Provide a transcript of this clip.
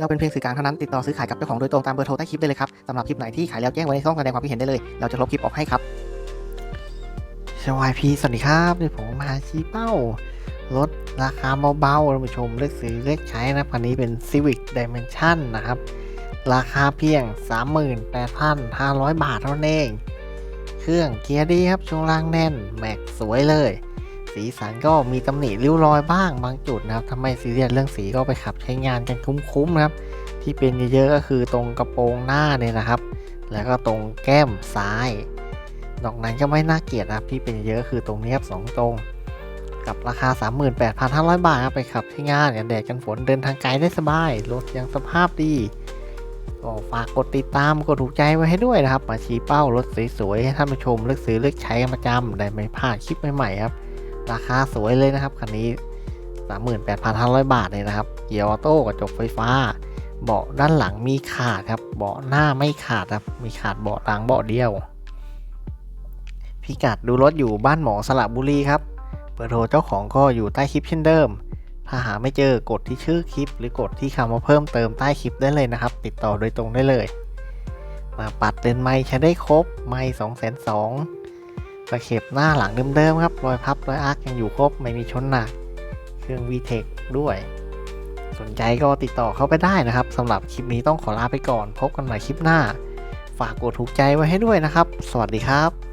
เราเป็นเพียงสื่อกลางเท่านั้นติดต่อซื้อขายกับเจ้าของโดยตรงตามเบอร์โทรใต้คลิปได้เลยครับสำหรับคลิปไหนที่ขายแล้วแจ้งไว้ในช่องแสดงความคิดเห็นได้เลย เราจะลบคลิปออกให้ครับสวัสดีสวัสดีครับนี่ผมมาชี้เป้ารถราคาเบาๆท่านผู้ชมเลือกซื้อเลือกใช้นะครับคันนี้เป็น Civic Dimension นะครับ ราคาเพียง 38,500 บาทเท่านั้นเอง เครื่องเกียร์ดีครับช่วงล่างแน่น แม็กสวยเลย สีสันก็มีตำหนิริ้วรอยบ้างบางจุดนะครับถ้าไม่ซีเรียสเรื่องสีก็ไปขับใช้งานกันคุ้มๆนะครับ ที่เป็นเยอะๆก็คือตรงกระโปรงหน้าเนี่ยนะครับ แล้วก็ตรงแก้มซ้าย นอกนั้นก็ไม่น่าเกลียดนะครับที่เป็นเยอะคือตรงนี้ครับสองตรงกับราคา 38,500 บาทครับไปขับใช้งานกันแดดกันฝนเดินทางไกลได้สบาย รถยังสภาพดีก็ฝากกดติดตามกดถูกใจไว้ให้ด้วยนะครับ มาชี้เป้ารถสวยๆ ให้ท่านผู้ชมเลือกซื้อเลือกใช้กันประจำได้ไม่พลาดคลิปใหม่ๆครับ ราคาสวยเลยนะครับคันนี้ 38,500 บาทเลยนะครับ เกียร์ออโต้กระจกไฟฟ้า เบาะด้านหลังมีขาดครับ เบาะหน้าไม่ขาดครับ มีขาดเบาะหลังเบาะเดียว พิกัดดูรถอยู่บ้านหมอสระบุรีครับเบอร์โทรเจ้าของก็อยู่ใต้คลิปเช่นเดิม ถ้าหาไม่เจอกดที่ชื่อคลิป หรือกดที่คำว่าเพิ่มเติมใต้คลิปได้เลยนะครับ ติดต่อโดยตรงได้เลย มาปัดเลนส์ไม้ใช้ได้ครบ ไม้สองแสนสอง สะเข็บหน้าหลังเดิมๆครับ รอยพับรอยอาร์คยังอยู่ครบ ไม่มีชนหนัก เครื่อง VTEC ด้วย สนใจก็ติดต่อเข้าไปได้นะครับสำหรับคลิปนี้ต้องขอลาไปก่อน พบกันใหม่คลิปหน้า ฝากกดถูกใจไว้ให้ด้วยนะครับ สวัสดีครับ